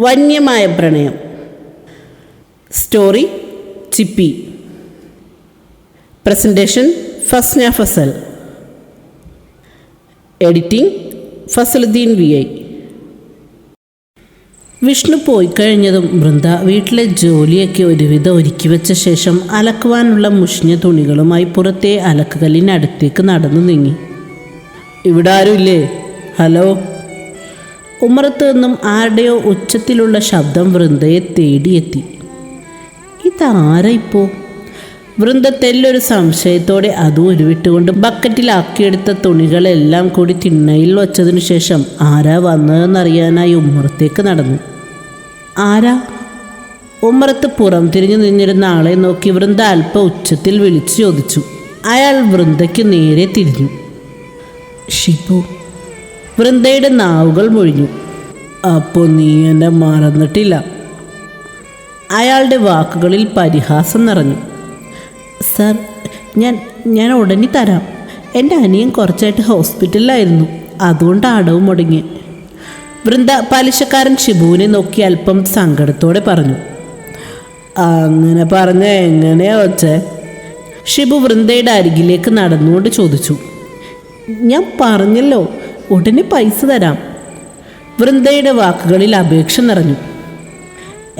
വന്യമായ പ്രണയം. Story Chippi. Presentation Fasna Fasal. Editing Fasaluddin V I. Vishnu പോയി കഴിഞ്ഞതും വൃന്ദ വീട്ടിലെ ജോലിയൊക്കെ ഒരുവിധം ഒരുക്കി വെച്ച ശേഷം അലക്കുവാനുള്ള മുഷിഞ്ഞ തുണികളുമായി പുറത്തെ അലക്കുകല്ലിനടുത്തേക്ക് നടന്നു നീങ്ങി. ഇവിടെ ആരുമില്ലേ? ഹലോ? ഉമ്മറത്ത് നിന്നും ആരുടെയോ ഉച്ചത്തിലുള്ള ശബ്ദം വൃന്ദയെ തേടിയെത്തി. ഇതാരാ ഇപ്പോൾ വൃന്ദ തെല്ലൊരു സംശയത്തോടെ അതും ഉരുവിട്ടുകൊണ്ട് ബക്കറ്റിലാക്കിയെടുത്ത തുണികളെല്ലാം കൂടി തിണ്ണയിൽ വച്ചതിനു ശേഷം ആരാ വന്നതെന്നറിയാനായി ഉമ്മറത്തേക്ക് നടന്നു. ആരാ? ഉമ്മറത്ത് പുറം തിരിഞ്ഞു നിന്നിരുന്ന ആളെ നോക്കി വൃന്ദ അല്പ ഉച്ചത്തിൽ വിളിച്ചു ചോദിച്ചു. അയാൾ വൃന്ദയ്ക്ക് നേരെ തിരിഞ്ഞു. ഷിബു വൃന്ദയുടെ നാവുകൾ മൊഴിഞ്ഞു. അപ്പോൾ നീ എന്നെ മറന്നിട്ടില്ല? അയാളുടെ വാക്കുകളിൽ പരിഹാസം നിറഞ്ഞു. സർ ഞാൻ ഞാൻ ഉടനെ തരാം. എന്റെ അനിയൻ കുറച്ചായിട്ട് ഹോസ്പിറ്റലിലായിരുന്നു. അതുകൊണ്ട് അടവ് മുടങ്ങി. വൃന്ദ പലിശക്കാരൻ ഷിബുവിനെ നോക്കി അല്പം സങ്കടത്തോടെ പറഞ്ഞു. അങ്ങനെ പറഞ്ഞ എങ്ങനെയാ വച്ചേ? ഷിബു വൃന്ദയുടെ അരികിലേക്ക് നടന്നുകൊണ്ട് ചോദിച്ചു. ഞാൻ പറഞ്ഞല്ലോ ഉടനെ പൈസ തരാം. വൃന്ദയുടെ വാക്കുകളിൽ അപേക്ഷ നിറഞ്ഞു.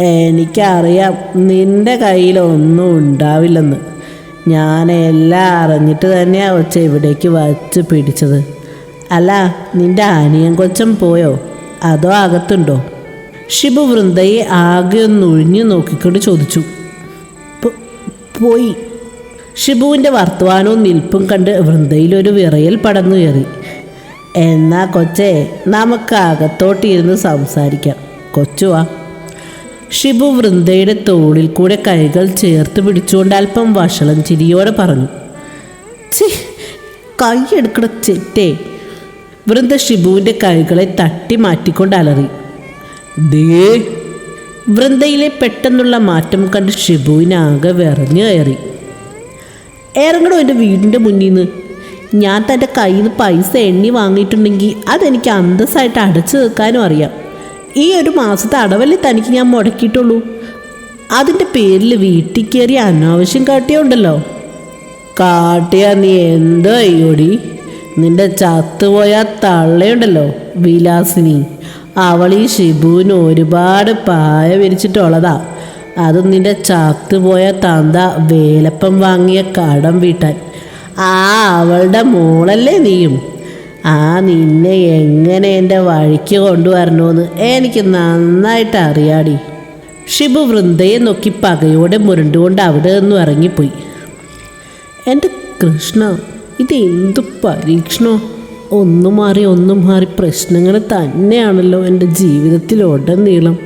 എനിക്കറിയാം നിന്റെ കയ്യിലൊന്നും ഉണ്ടാവില്ലെന്ന്. ഞാൻ എല്ലാം അറിഞ്ഞിട്ട് തന്നെയാ ഒച്ച ഇവിടേക്ക് വച്ച് പിടിച്ചത്. അല്ല നിന്റെ അനിയൻ കൊച്ചൻ പോയോ? അതോ അകത്തുണ്ടോ? ഷിബു വൃന്ദയെ ആകെ ഒന്ന് ഒഴിഞ്ഞു നോക്കിക്കൊണ്ട് ചോദിച്ചു. "പോ- പോയി. ഷിബുവിന്റെ വർത്തമാനവും നിൽപ്പും കണ്ട് വൃന്ദയിലൊരു വിറയൽ പടന്നു കയറി എന്നാ കൊച്ചേ നമുക്ക് അകത്തോട്ടിരുന്ന് സംസാരിക്കാം. കൊച്ചുവാ. ഷിബു വൃന്ദയുടെ തോളിൽ കൂടെ കൈകൾ ചേർത്ത് പിടിച്ചുകൊണ്ട് അല്പം വഷളം ചിരിയോടെ പറഞ്ഞു കൈ കൈയെടുക്കണ ചെറ്റേ. വൃന്ദ ഷിബുവിന്റെ കൈകളെ തട്ടി മാറ്റിക്കൊണ്ട് അലറി ദേ. വൃന്ദയിലെ പെട്ടെന്നുള്ള മാറ്റം കണ്ട് ഷിബുവിനാകെ വിറഞ്ഞു കയറി. ഇറങ്ങണോ എന്റെ വീടിന്റെ മുന്നിൽ നിന്ന് ഞാൻ തന്റെ കയ്യിൽ പൈസ എണ്ണി വാങ്ങിയിട്ടുണ്ടെങ്കിൽ അതെനിക്ക് അന്തസ്സായിട്ട് അടച്ചു വെക്കാനും അറിയാം. ഈ ഒരു മാസത്തെ അടവല്ലേ തനിക്ക് ഞാൻ മുടക്കിയിട്ടുള്ളൂ? അതിന്റെ പേരിൽ വീട്ടിൽ കയറി അനാവശ്യം കാട്ടിയുണ്ടല്ലോ. കാട്ടിയ നീ എന്തോ അയ്യോടി? നിന്റെ ചത്തുപോയ തള്ളയുണ്ടല്ലോ വിലാസിനി. അവൾ ഈ ഷിബുവിന് ഒരുപാട് പായ വിരിച്ചിട്ടുള്ളതാ. അത് നിന്റെ ചത്തുപോയ തന്ത വേലപ്പം വാങ്ങിയ കടം വീട്ടാൻ. ആ അവളുടെ മോളല്ലേ നീയും? ആ നിന്നെ എങ്ങനെ എന്റെ വഴിക്ക് കൊണ്ടുവരണമെന്ന് എനിക്ക് നന്നായിട്ട് അറിയാടി. ഷിബു വൃന്ദയെ നോക്കി പകയോടെ മുരണ്ടുകൊണ്ട് അവിടെ നിന്നും ഇറങ്ങിപ്പോയി. എന്റെ കൃഷ്ണ ഇത് എന്ത് പരീക്ഷണോ? ഒന്നു മാറി ഒന്നു മാറി പ്രശ്നങ്ങൾ തന്നെയാണല്ലോ എന്റെ ജീവിതത്തിലുടനീളം.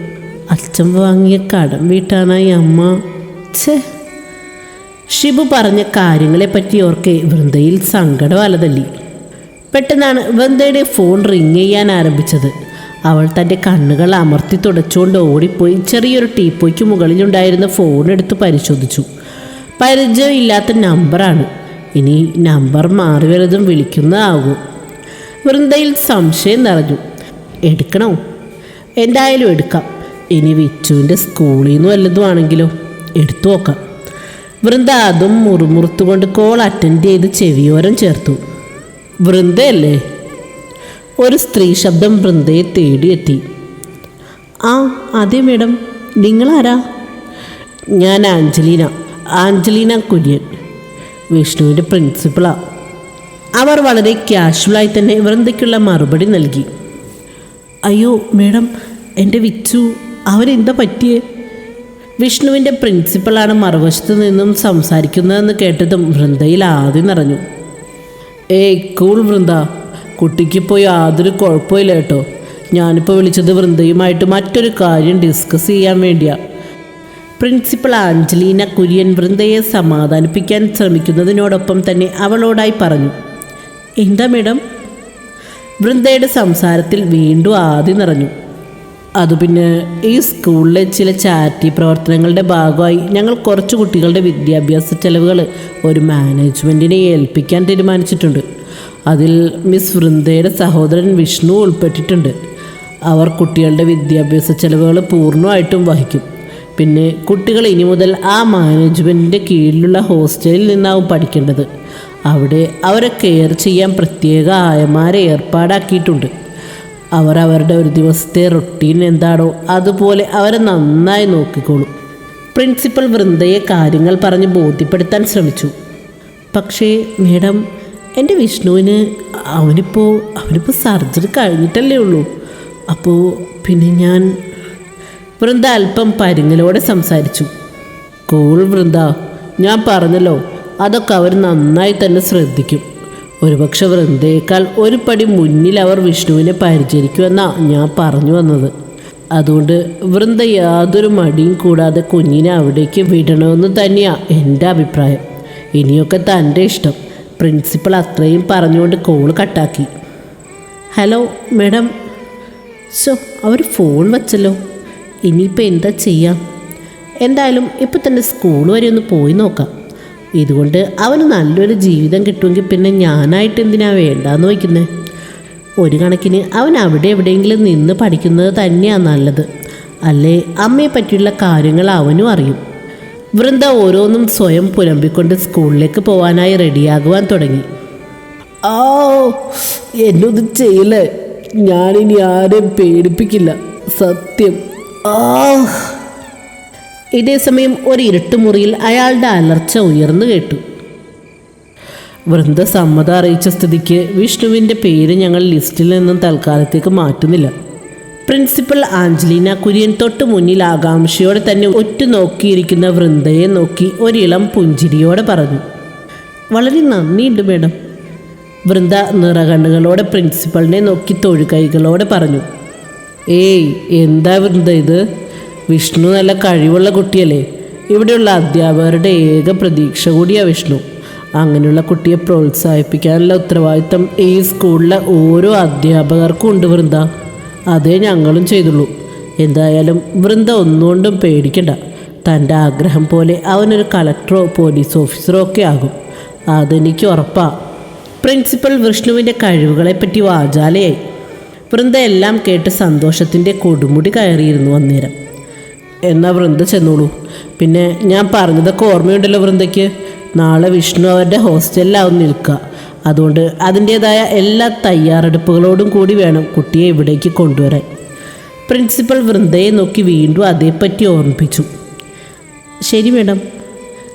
അച്ഛൻ വാങ്ങിയ കടം വീട്ടാനായി അമ്മ. ഛേ ഷിബു പറഞ്ഞ കാര്യങ്ങളെപ്പറ്റി ഓർക്കെ വൃന്ദയിൽ സങ്കടം അലതല്ലി. പെട്ടെന്നാണ് വൃന്ദയുടെ ഫോൺ റിങ് ചെയ്യാൻ ആരംഭിച്ചത്. അവൾ തന്റെ കണ്ണുകൾ അമർത്തി തുടച്ചുകൊണ്ട് ഓടിപ്പോയി ചെറിയൊരു ടീപ്പോയ്ക്ക് മുകളിലുണ്ടായിരുന്ന ഫോൺ എടുത്ത് പരിശോധിച്ചു. പരിചയമില്ലാത്ത നമ്പറാണ്. ഇനി നമ്പർ മാറി വല്ലതും വിളിക്കുന്നതാകും. വൃന്ദയിൽ സംശയം നിറഞ്ഞു. എടുക്കണോ? എന്തായാലും എടുക്കാം. ഇനി വിച്ചുവിന്റെ സ്കൂളിൽ നിന്ന് വല്ലതും ആണെങ്കിലോ? എടുത്തു നോക്കാം. വൃന്ദ അതും മുറുമുറുത്തുകൊണ്ട് കോൾ അറ്റൻഡ് ചെയ്ത് ചെവിയോരം ചേർത്തു. വൃന്ദയല്ലേ? ഒരു സ്ത്രീ ശബ്ദം വൃന്ദയെ തേടിയെത്തി ആ അതെ മേഡം നിങ്ങളാരാ? ഞാൻ ആഞ്ചലീന. ആഞ്ചലീന കുര്യൻ. വിഷ്ണുവിന്റെ പ്രിൻസിപ്പളാ അവർ വളരെ ക്യാഷ്വലായി തന്നെ വൃന്ദയ്ക്കുള്ള മറുപടി നൽകി. അയ്യോ മേഡം എന്റെ വിച്ചു അവരെന്താ പറ്റിയേ? വിഷ്ണുവിന്റെ പ്രിൻസിപ്പളാണ് മറുവശത്ത് നിന്നും സംസാരിക്കുന്നതെന്ന് കേട്ടതും വൃന്ദയിൽ ആദ്യം നിറഞ്ഞു. ഏയ് കൂൾ വൃന്ദ കുട്ടിക്ക് പോയി യാതൊരു കുഴപ്പമില്ല കേട്ടോ. ഞാനിപ്പോൾ വിളിച്ചത് വൃന്ദയുമായിട്ട് മറ്റൊരു കാര്യം ഡിസ്കസ് ചെയ്യാൻ വേണ്ടിയാ. പ്രിൻസിപ്പൽ ആഞ്ചലീന കുര്യൻ വൃന്ദയെ സമാധാനിപ്പിക്കാൻ ശ്രമിക്കുന്നതിനോടൊപ്പം തന്നെ അവളോടായി പറഞ്ഞു. എന്താ മേഡം? വൃന്ദയുടെ സംസാരത്തിൽ വീണ്ടും ആദ്യം നിറഞ്ഞു. അത് പിന്നെ ഈ സ്കൂളിലെ ചില ചാരിറ്റി പ്രവർത്തനങ്ങളുടെ ഭാഗമായി ഞങ്ങൾ കുറച്ച് കുട്ടികളുടെ വിദ്യാഭ്യാസ ചെലവുകൾ ഒരു മാനേജ്മെന്റിനെ ഏൽപ്പിക്കാൻ തീരുമാനിച്ചിട്ടുണ്ട്. അതിൽ മിസ് വൃന്ദയുടെ സഹോദരൻ വിഷ്ണു ഉൾപ്പെട്ടിട്ടുണ്ട്. അവർ കുട്ടികളുടെ വിദ്യാഭ്യാസ ചെലവുകൾ പൂർണമായിട്ടും വഹിക്കും. പിന്നെ കുട്ടികൾ ഇനി മുതൽ ആ മാനേജ്മെന്റിന്റെ കീഴിലുള്ള ഹോസ്റ്റലിൽ നിന്നാവും പഠിക്കേണ്ടത്. അവിടെ അവരെ കെയർ ചെയ്യാൻ പ്രത്യേക ആയമാരെ ഏർപ്പാടാക്കിയിട്ടുണ്ട്. അവർ അവരുടെ ഒരു ദിവസത്തെ റൊട്ടീൻ എന്താണോ അതുപോലെ അവരെ നന്നായി നോക്കിക്കോളും. പ്രിൻസിപ്പൽ വൃന്ദയെ കാര്യങ്ങൾ പറഞ്ഞ് ബോധ്യപ്പെടുത്താൻ ശ്രമിച്ചു. പക്ഷേ മേഡം എന്റെ വിഷ്ണുവിന് അവനിപ്പോൾ അവനിപ്പോൾ സർജറി കഴിഞ്ഞിട്ടല്ലേ ഉള്ളൂ. അപ്പോൾ പിന്നെ ഞാൻ വൃന്ദ അല്പം പരുങ്ങലോടെ സംസാരിച്ചു. കൂൾ വൃന്ദ ഞാൻ പറഞ്ഞല്ലോ അതൊക്കെ അവർ നന്നായി തന്നെ ശ്രദ്ധിക്കും. ഒരുപക്ഷെ വൃന്ദയേക്കാൾ ഒരു പടി മുന്നിൽ അവർ വിഷ്ണുവിനെ പരിചരിക്കുമെന്നാണ് ഞാൻ പറഞ്ഞു വന്നത്. അതുകൊണ്ട് വൃന്ദ യാതൊരു മടിയും കൂടാതെ കുഞ്ഞിനെ അവിടേക്ക് വിടണമെന്ന് തന്നെയാണ് എന്റെ അഭിപ്രായം. ഇനിയൊക്കെ തന്റെ ഇഷ്ടം. പ്രിൻസിപ്പൾ അത്രയും പറഞ്ഞുകൊണ്ട് കോൾ കട്ടാക്കി. Hello madam. സോ അവർ ഫോൺ വച്ചല്ലോ. ഇനിയിപ്പോൾ എന്താ ചെയ്യാം? എന്തായാലും ഇപ്പം തന്നെ സ്കൂൾ വരെ ഒന്ന് പോയി നോക്കാം. ഇതുകൊണ്ട് അവന് നല്ലൊരു ജീവിതം കിട്ടുമെങ്കിൽ പിന്നെ ഞാനായിട്ട് എന്തിനാ വേണ്ടാന്ന് വയ്ക്കുന്നത് ഒരു കണക്കിന് അവൻ അവിടെ എവിടെയെങ്കിലും നിന്ന് പഠിക്കുന്നത് തന്നെയാണ് നല്ലത്. അല്ലേ? അമ്മയെ പറ്റിയുള്ള കാര്യങ്ങൾ അവനും അറിയും. വൃന്ദ ഓരോന്നും സ്വയം പുലമ്പിക്കൊണ്ട് സ്കൂളിലേക്ക് പോകാനായി റെഡിയാകുവാൻ തുടങ്ങി. ആ എന്നൊന്നും ചെയ്യല്ലേ? ഞാനിനി ആരെയും പേടിപ്പിക്കില്ല. സത്യം. ആ. ഇതേ സമയം ഒരു ഇരുട്ടുമുറിയിൽ അയാളുടെ അലർച്ച ഉയർന്നു കേട്ടു. വൃന്ദ സമ്മതം അറിയിച്ച സ്ഥിതിക്ക് വിഷ്ണുവിന്റെ പേര് ഞങ്ങൾ ലിസ്റ്റിൽ നിന്നും തൽക്കാലത്തേക്ക് മാറ്റുന്നില്ല. പ്രിൻസിപ്പൽ ആഞ്ചലീന കുര്യൻ തൊട്ട് മുന്നിൽ ആകാംക്ഷയോടെ തന്നെ ഒറ്റ നോക്കിയിരിക്കുന്ന വൃന്ദയെ നോക്കി ഒരിളം പുഞ്ചിരിയോടെ പറഞ്ഞു വളരെ നന്ദിയുണ്ട് മേഡം. വൃന്ദ നിറകണ്ണുകളോടെ പ്രിൻസിപ്പളിനെ നോക്കി തൊഴുകൈകളോടെ പറഞ്ഞു ഏയ് എന്താ വൃന്ദ ഇത്? വിഷ്ണു നല്ല കഴിവുള്ള കുട്ടിയല്ലേ? ഇവിടെയുള്ള അധ്യാപകരുടെ ഏക പ്രതീക്ഷ കൂടിയാണ് വിഷ്ണു. അങ്ങനെയുള്ള കുട്ടിയെ പ്രോത്സാഹിപ്പിക്കാനുള്ള ഉത്തരവാദിത്തം ഈ സ്കൂളിലെ ഓരോ അധ്യാപകർക്കും ഉണ്ട് വൃന്ദ. അതേ ഞങ്ങളും ചെയ്തുള്ളൂ. എന്തായാലും വൃന്ദ ഒന്നുകൊണ്ടും പേടിക്കണ്ട. തന്റെ ആഗ്രഹം പോലെ അവനൊരു കളക്ടറോ പോലീസ് ഓഫീസറോ ഒക്കെ ആകും. അതെനിക്ക് ഉറപ്പാണ് പ്രിൻസിപ്പൽ വിഷ്ണുവിന്റെ കഴിവുകളെപ്പറ്റി വാചാലയായി. വൃന്ദ എല്ലാം കേട്ട് സന്തോഷത്തിന്റെ കൊടുമുടി കയറിയിരുന്നു അന്നേരം. എന്നാ വൃന്ദ ചെന്നോളൂ. പിന്നെ ഞാൻ പറഞ്ഞതൊക്കെ ഓർമ്മയുണ്ടല്ലോ വൃന്ദയ്ക്ക്? നാളെ വിഷ്ണു അവരുടെ ഹോസ്റ്റലിലാവും നിൽക്കുക. അതുകൊണ്ട് അതിന്റേതായ എല്ലാ തയ്യാറെടുപ്പുകളോടും കൂടി വേണം കുട്ടിയെ ഇവിടേക്ക് കൊണ്ടുവരാൻ. പ്രിൻസിപ്പൽ വൃന്ദയെ നോക്കി വീണ്ടും അതേപ്പറ്റി ഓർമ്മിപ്പിച്ചു. ശരി മേഡം.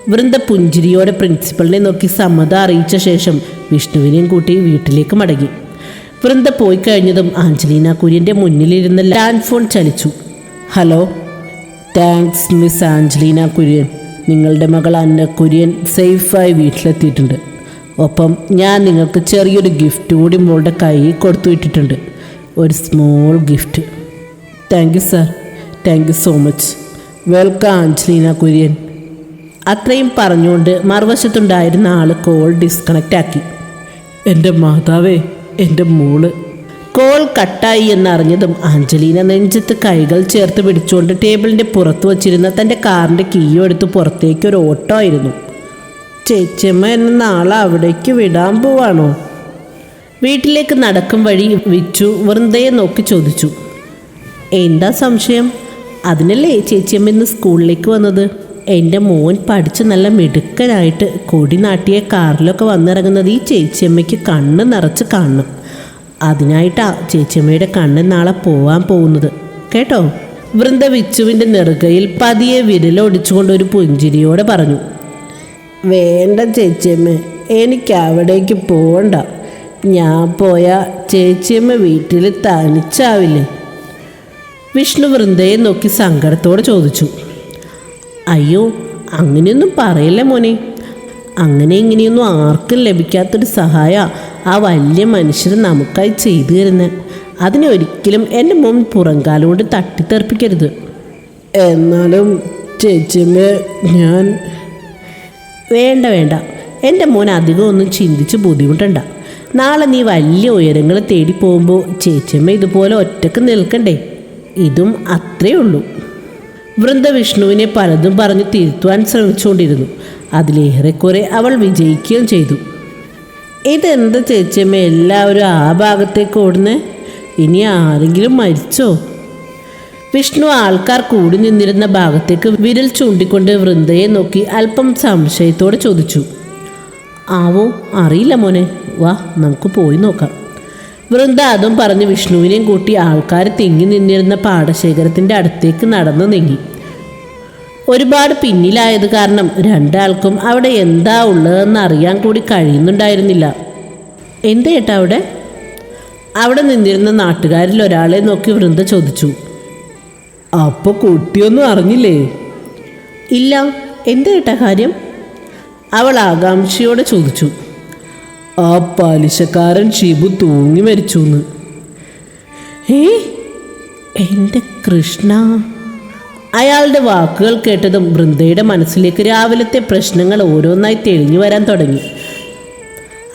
വൃന്ദ പുഞ്ചിരിയോടെ പ്രിൻസിപ്പളിനെ നോക്കി സമ്മതം അറിയിച്ച ശേഷം വിഷ്ണുവിനെയും കൂട്ടി വീട്ടിലേക്ക് മടങ്ങി. വൃന്ദ പോയി കഴിഞ്ഞതും ആഞ്ജലീന കുര്യന്റെ മുന്നിലിരുന്ന land phone ചലിച്ചു. Hello? Thanks miss Angelina Kurian നിങ്ങളുടെ മകൾ അന്ന കുര്യൻ സേഫായി വീട്ടിലെത്തിയിട്ടുണ്ട്. ഒപ്പം ഞാൻ നിങ്ങൾക്ക് ചെറിയൊരു ഗിഫ്റ്റ് കൂടി മോളുടെ കയ്യിൽ കൊടുത്തു വിട്ടിട്ടുണ്ട്. ഒരു small gift thank you sir thank you so much welcome Angelina Kurian അത്രയും പറഞ്ഞുകൊണ്ട് മറുവശത്തുണ്ടായിരുന്ന ആൾ കോൾ ഡിസ്കണക്റ്റ് ആക്കി. എന്റെ മാതാവേ എന്റെ മോൾ. കോൾ കട്ടായി എന്നറിഞ്ഞതും ആഞ്ചലീന നെഞ്ചത്ത് കൈകൾ ചേർത്ത് പിടിച്ചുകൊണ്ട് ടേബിളിന്റെ പുറത്ത് വച്ചിരുന്ന തന്റെ കാറിന്റെ കീയോ എടുത്ത് പുറത്തേക്ക് ഒരു ഓട്ടോ ആയിരുന്നു. ചേച്ചിയമ്മ എന്നെ നാളെ അവിടേക്ക് വിടാൻ പോവാണോ? വീട്ടിലേക്ക് നടക്കും വഴി വിച്ചു വൃന്ദയെ നോക്കി ചോദിച്ചു. എന്താ സംശയം? അതിനല്ലേ ചേച്ചിയമ്മ ഇന്ന് സ്കൂളിലേക്ക് വന്നത്? എന്റെ മോൻ പഠിച്ച് നല്ല മിടുക്കനായിട്ട് കൊടി നാട്ടിയ കാറിലൊക്കെ വന്നിറങ്ങുന്നത് ഈ ചേച്ചിയമ്മയ്ക്ക് കണ്ണ് നിറച്ച് കാണണം. അതിനായിട്ടാ ചേച്ചിയമ്മയുടെ കണ്ണ് നാളെ പോവാൻ പോകുന്നത്. കേട്ടോ? വൃന്ദ വിച്ചുവിന്റെ നെറുകയിൽ പതിയെ വിരലൊടിച്ചുകൊണ്ട് ഒരു പുഞ്ചിരിയോടെ പറഞ്ഞു വേണ്ട ചേച്ചിയമ്മ എനിക്ക് അവിടേക്ക് പോകണ്ട ഞാൻ പോയാൽ ചേച്ചിയമ്മ വീട്ടിൽ തനിച്ചാവില്ലേ? വിഷ്ണു വൃന്ദയെ നോക്കി സങ്കടത്തോടെ ചോദിച്ചു അയ്യോ അങ്ങനെയൊന്നും പറയില്ല മോനെ? അങ്ങനെ ഇങ്ങനെയൊന്നും ആർക്കും ലഭിക്കാത്തൊരു സഹായ ആ വലിയ മനുഷ്യർ നമുക്കായി ചെയ്തു തരുന്നത് അതിനെ ഒരിക്കലും എന്റെ മോൻ പുറംകാലം കൊണ്ട് തട്ടിത്തെറിപ്പിക്കരുത്. എന്നാലും ചേച്ചിമ്മ ഞാൻ വേണ്ട വേണ്ട. എന്റെ മോൻ അധികം ഒന്നും ചിന്തിച്ച് ബുദ്ധിമുട്ടണ്ട. നാളെ നീ വലിയ ഉയരങ്ങൾ തേടി പോകുമ്പോൾ ചേച്ചിയമ്മ ഇതുപോലെ ഒറ്റയ്ക്ക് നിൽക്കണ്ടേ? ഇതും അത്രേ ഉള്ളൂ. വൃന്ദ വിഷ്ണുവിനെ പലതും പറഞ്ഞ് തിരുത്തുവാൻ ശ്രമിച്ചുകൊണ്ടിരുന്നു. അതിലേറെക്കുറെ അവൾ വിജയിക്കുകയും ചെയ്തു. ഇതെന്താ ചേച്ചിയമ്മ എല്ലാവരും ആ ഭാഗത്തേക്ക് ഓടുന്നേ? ഇനി ആരെങ്കിലും മരിച്ചോ? വിഷ്ണു ആൾക്കാർ കൂടി നിന്നിരുന്ന ഭാഗത്തേക്ക് വിരൽ ചൂണ്ടിക്കൊണ്ട് വൃന്ദയെ നോക്കി അല്പം സംശയത്തോടെ ചോദിച്ചു. ആവോ അറിയില്ല മോനെ. വാ നമുക്ക് പോയി നോക്കാം. വൃന്ദ അതും പറഞ്ഞ് വിഷ്ണുവിനെയും കൂട്ടി ആൾക്കാർ തിങ്ങി നിന്നിരുന്ന പാടശേഖരത്തിന്റെ അടുത്തേക്ക് നടന്നു നീങ്ങി. ഒരുപാട് പിന്നിലായത് കാരണം രണ്ടാൾക്കും അവിടെ എന്താ ഉള്ളതെന്ന് അറിയാൻ കൂടി കഴിയുന്നുണ്ടായിരുന്നില്ല. എന്താ ഏട്ടാ അവിടെ? അവിടെ നിന്നിരുന്ന നാട്ടുകാരിൽ ഒരാളെ നോക്കി വൃന്ദ ചോദിച്ചു. അപ്പൊ കുട്ടിയൊന്നും അറിഞ്ഞില്ലേ? ഇല്ല. എന്താ ഏട്ടാ കാര്യം? അവൾ ആകാംക്ഷയോടെ ചോദിച്ചു. ആ പലിശക്കാരൻ ഷിബു തൂങ്ങി മരിച്ചു എന്ന് ഏ എന്റെ കൃഷ്ണ! അയാളുടെ വാക്കുകൾ കേട്ടതും വൃന്ദയുടെ മനസ്സിലേക്ക് രാവിലത്തെ പ്രശ്നങ്ങൾ ഓരോന്നായി തെളിഞ്ഞു വരാൻ തുടങ്ങി.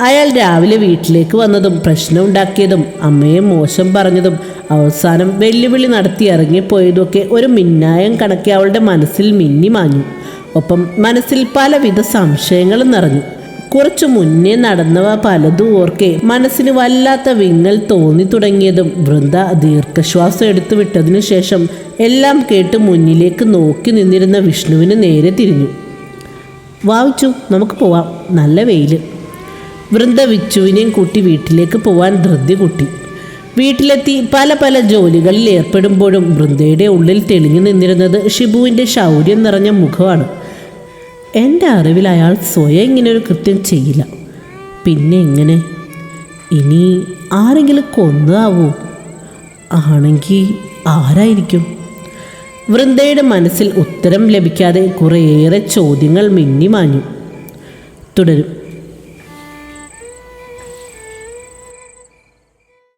അയാൾ രാവിലെ വീട്ടിലേക്ക് വന്നതും പ്രശ്നം ഉണ്ടാക്കിയതും അമ്മയെ മോശം പറഞ്ഞതും അവസാനം വെല്ലുവിളി നടത്തി ഇറങ്ങിപ്പോയതുമൊക്കെ ഒരു മിന്നായം കണക്കെ അവളുടെ മനസ്സിൽ മിന്നി മാഞ്ഞു ഒപ്പം മനസ്സിൽ പലവിധ സംശയങ്ങളും നിറഞ്ഞു. കുറച്ചു മുന്നേ നടന്നവ പലതും ഓർക്കെ. മനസ്സിന് വല്ലാത്ത വിങ്ങൽ തോന്നി തുടങ്ങിയതും വൃന്ദ ദീർഘശ്വാസം എടുത്തു വിട്ടതിനു ശേഷം എല്ലാം കേട്ട് മുന്നിലേക്ക് നോക്കി നിന്നിരുന്ന വിഷ്ണുവിന് നേരെ തിരിഞ്ഞു. വാവിച്ചു നമുക്ക് പോവാം. നല്ല വെയിൽ വൃന്ദ വിച്ചുവിനെയും കൂട്ടി വീട്ടിലേക്ക് പോവാൻ ധൃതി കൂട്ടി. വീട്ടിലെത്തി പല പല ജോലികളിൽ ഏർപ്പെടുമ്പോഴും വൃന്ദയുടെ ഉള്ളിൽ തെളിഞ്ഞു നിന്നിരുന്നത് ഷിബുവിന്റെ ശൗര്യം നിറഞ്ഞ മുഖമാണ്. എന്റെ അറിവിൽ അയാൾ സ്വയം ഇങ്ങനെ ഒരു കൃത്യം ചെയ്യില്ല. പിന്നെ എങ്ങനെ? ഇനി ആരെങ്കിലും കൊന്നതാവോ? ആണെങ്കിൽ ആരായിരിക്കും? വൃന്ദയുടെ മനസ്സിൽ ഉത്തരം ലഭിക്കാതെ കുറേയേറെ ചോദ്യങ്ങൾ മിന്നിമാഞ്ഞു. തുടരും.